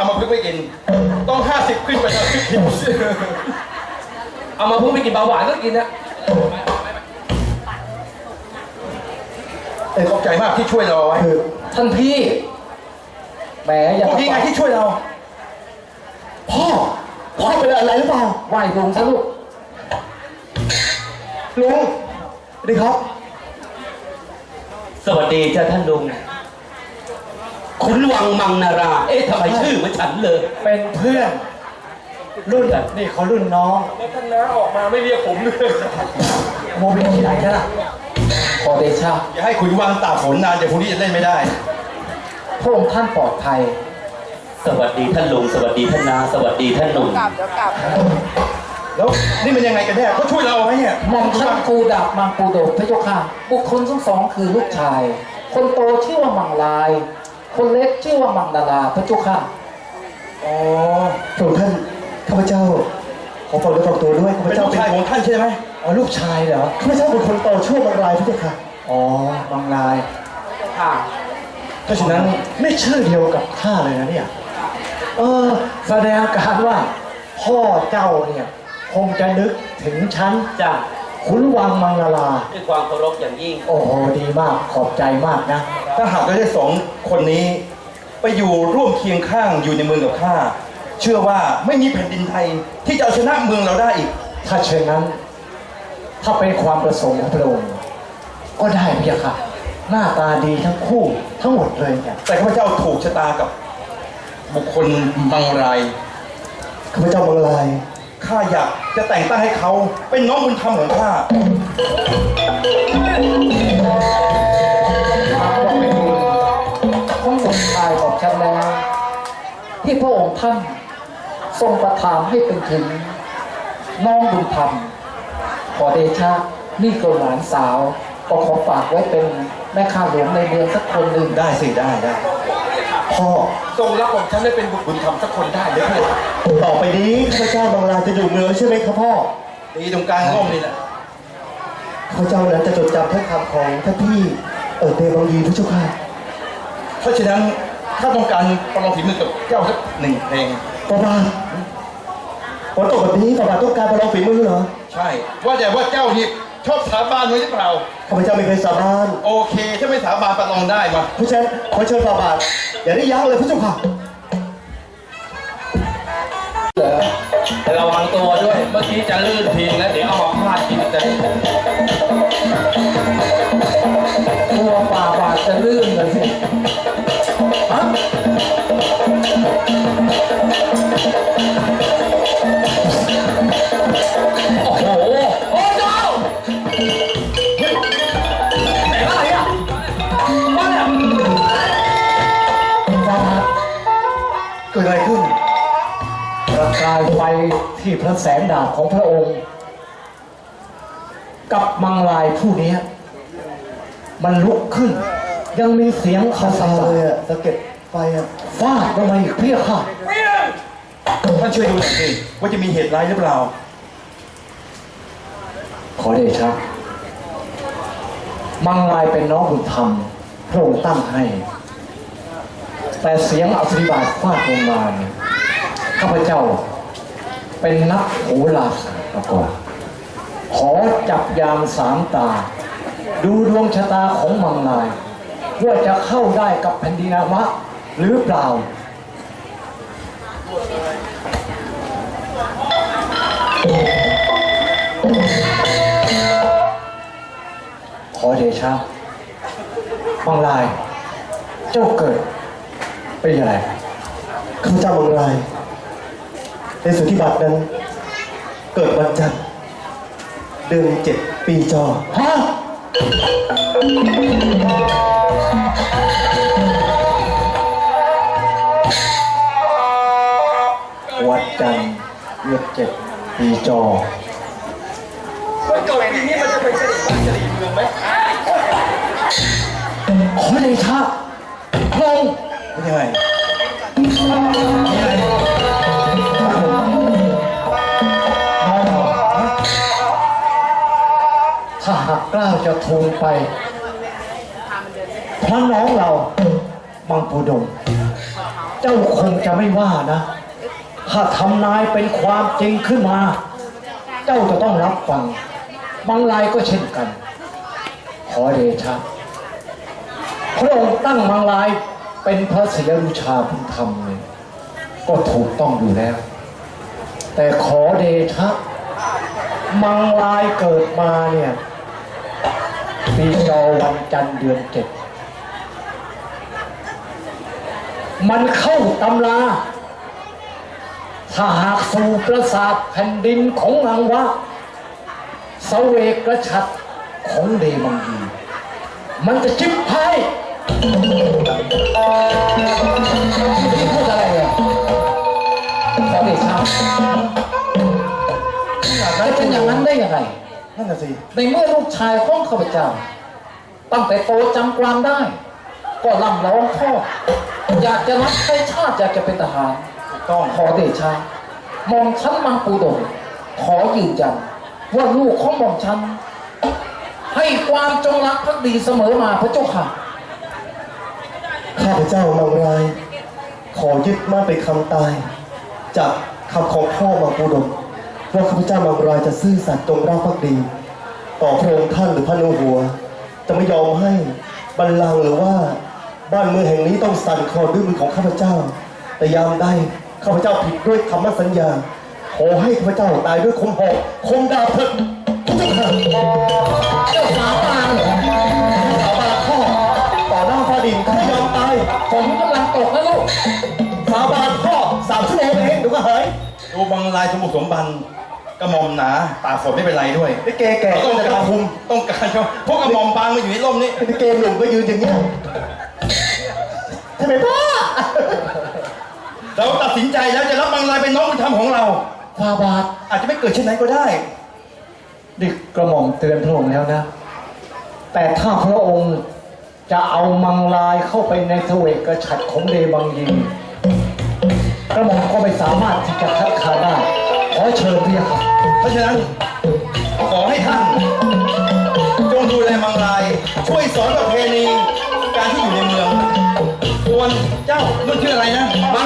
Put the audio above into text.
เอามาพึ่งไม่กิน ต้องห้าสิบขึ้นไปนะพี่กินเอามาพูดไม่กินเบาหวานก็กินนะเออขอบใจมากที่ช่วยเราเอาไว้คือท่านพี่แหมอย่าพวกนี้ไงที่ช่วยเรา พ่อ พ่อเป็นอะไรหรือเปล่าไหวลุงซะลูกลุงสวัสดีครับ สวัสดีจ้าท่านลุง ขุนวังมังนารา เอ๊ะทำไมชื่อเหมือนฉันเลย เป็นเพื่อน รุ่นนี่เขารุ่นน้องแล้วท่านน้าออกมาไม่เรียกผมเลยโมบิที่ไหนกันล่ะขอเดชะอย่าให้ขุนวางตากฝนนานเดี๋ยวพรุ่งนี้จะเล่นไม่ได้พระองค์ท่านปลอดภัย สวัสดีท่านลุงสวัสดีท่านนา สวัสดีท่านหนุ่มแล้วนี่มันยังไงกันแน่เขาช่วยเราเอาไว้เนี่ยหม่อมท่านปูดาบมังปูโดดพระเจ้าค่ะบุคคลทั้งสองคือลูกชาย คนโตชื่อว่ามังลาย คนเล็กชื่อว่ามังดาราพระเจ้าค่ะอ๋อพระองค์ท่านข้าพเจ้าขอฝากเนื้อฝากตัวด้วยข้าพเป็นเจ้าลูกเป็นชายของท่านใช่ไหมอ๋อลูกชายเหรอข้าพเจ้าเป็นคนโตชั่วบางรายพระเจ้าค่ะอ๋อบางรายค่ะเพราะฉะนั้นไม่ชื่อเดียวกับข้าเลยนะเนี่ยเออแสดงการว่าพ่อเจ้าเนี่ยคงจะนึกถึงฉันจ้า ขุนวังมังลาลา ด้วยความเคารพอย่างยิ่ง โอ้โหดีมากขอบใจมากนะ ถ้าหากเราได้สองคนนี้ ไปอยู่ร่วมเคียงข้างอยู่ในเมืองกับข้า เชื่อว่าไม่มีแผ่นดินไทย ที่จะเอาชนะเมืองเราได้อีก ถ้าเช่นนั้น ถ้าเป็นความประสงค์ของพระองค์ก็ได้พี่ยะค่ะ หน้าตาดีทั้งคู่ทั้งหมดเลยเนี่ยแต่ข้าพเจ้าถูกชะตากับบุคคลบางราย ข้าพเจ้ามังลาย ข้าอยากจะแต่งตั้งให้เขาเป็นน้องบุญธรรมของข้ามาว่าเป็นบุญของหนุ่มชายของฉันแล้ว ที่พระองค์ท่านทรงประทานให้เป็นถึงน้องบุญธรรม ขอเดชะนี่ก็หลานสาว ก็ขอฝากไว้เป็นแม่ข้าหลวงในเมืองสักคนหนึ่งได้สิได้ได้ พ่อ ทรงรับของฉันได้เป็นบุตรบุญธรรมสักคนได้เลยเพื่อนต่อไปนี้ข้าพเจ้ามังลายจะอยู่เมืองใช่ไหมครับพ่อตีตรงกลางร่มนี่แหละข้าพเจ้านั้นจะจดจำถ้อยคำของท่านพี่เออเตบังยีพระเจ้าค่ะเพราะฉะนั้นถ้าต้องการประลองฝีมือกับเจ้าสักหนึ่งเพลงป้าบ้าฝนตกแบบนี้ป้าบ้าต้องการประลองฝีมือเหรอ ใช่ ว่าแต่ว่าเจ้านี่ ชอบสาบานไว้หรือเปล่า ข้าพเจ้าไม่เคยสาบานโอเค ถ้าไม่สาบานประลองได้มาเพราะฉะนั้นขอเชิญป้าบาทอย่าได้ยั้งเลยพระเจ้าค่ะเหรอระวังตัวด้วย เมื่อกี้จะลื่นพิงแล้วเดี๋ยวเอามาพลาดกินจะ อะไรขึ้น ประกายไฟที่พระแสงดาบของพระองค์ กับมังลายผู้เนี้ยมันลุกขึ้น ยังมีเสียงคาซาเลยอะสะเก็ดไฟอะฟาดลงมาอีกเพียค่ะท่านช่วยดูหน่อยสิว่าจะมีเหตุร้ายหรือเปล่า ขอเดชะมังลายเป็นน้องบุญธรรมพระองค์ตั้งให้ แต่เสียงอัศริบาทฟาดลงมายข้าพเจ้าเป็นนักโหราศาสตร์มาก่อนขอจับยามสามตา ดูดวงชะตาของมังลาย ว่าจะเข้าได้กับแผ่นดินอามะหรือเปล่าขอเดชะมังลาย เจ้าเกิด เป็นอะไรข้าพเจ้ามังลาย ในสุทธิบัตรนั้น เกิดวันจันทร์เดือนเจ็ดปีจอฮะวัดจันทร์เดือนเจ็ดปีจอวันเกิดปีนี้มันจะเป็นเสด็จบ้านเสด็จเมืองไหมขอเดชะพระองค์ ยังไงถ้าหากกล้าวจะทูลไปพระน้องเรามังปูดง เจ้าคงจะไม่ว่านะ ถ้าทำนายเป็นความจริงขึ้นมา เจ้าจะต้องรับฟัง บางรายก็เช่นกัน ขอเดชะพระองค์ตั้งบางราย เป็นพระศิยรุชาบุญธรรมเนี่ยก็ถูกต้องอยู่แล้ว แต่ขอเดชะมังลายเกิดมาเนี่ยปีจอวันจันทร์เดือนเจ็ดมันเข้าตำราถ้าหากสู่ประสาทแผ่นดินของอังวะเสวกกระชัดของเดมังยีมันจะจิบหาย ที่พูดอะไรเนี่ยขอเดชะจะเป็นอย่างนั้นได้ยังไง นั่นน่ะสิในเมื่อลูกชายของข้าพเจ้า ตั้งแต่โตจำความได้ ก็ร่ำร้องพ่ออยากจะรับใช้ชาติอยากจะเป็นทหารกต้องขอเดชะมอมชั้นมังปูดงขอยืนยันว่าลูกของมอมชั้นให้ความจงรักภักดีเสมอมาพระเจ้าค่ะ ข้าพเจ้ามังราย ขอยึดมั่นเป็นคำตาย จากคำของพ่อมังปูดมว่าข้าพเจ้ามังรายจะซื่อสัตย์จงรักภักดี ต่อพระองค์ท่านหรือพระนหัว จะไม่ยอมให้บัลลังก์หรือว่าบ้านเมืองแห่งนี้ต้องสั่นคลอนด้วยมือของข้าพเจ้า แต่ยามใดข้าพเจ้าผิดด้วยคำมั่นสัญญา ขอให้ข้าพเจ้าตายด้วยคมหอกคมดาบเถิดทุกท่านเจ้าสายฝนกำลังตกนะลูกสาบานพ่อสามชั่วโมงเองเดี๋ยวก็หายดูบางลายสมุทรสมบันกระหม่อมหนาตากฝนไม่เป็นไรด้วยลิเกแก่เราต้องจะการทำคุมต้องการเขาพวกกระหม่อมบางมาอยู่ในร่มนี้ลิเกหนุ่มก็ยืนอย่างเงี้ยใช่ไหมพ่อเราตัดสินใจแล้วจะรับบางลายเป็นน้องบุญธรรมของเราฟาบาทอาจจะไม่เกิดเช่นนั้นก็ได้ดิกระหม่อมเตือนพระองค์แล้วนะ แต่ถ้าพระองค์ จะเอามังลายเข้าไปในเสวกกระฉัดของเดบังยีกระหม่อมก็ไม่สามารถที่จะคัดค้านได้ขอเชิญพี่ครับ เพราะฉะนั้นขอให้ท่านจงดูแลมังลาย ช่วยสอนประเพณีการที่อยู่ในเมือง ควรเจ้ามันชื่ออะไรนะมัง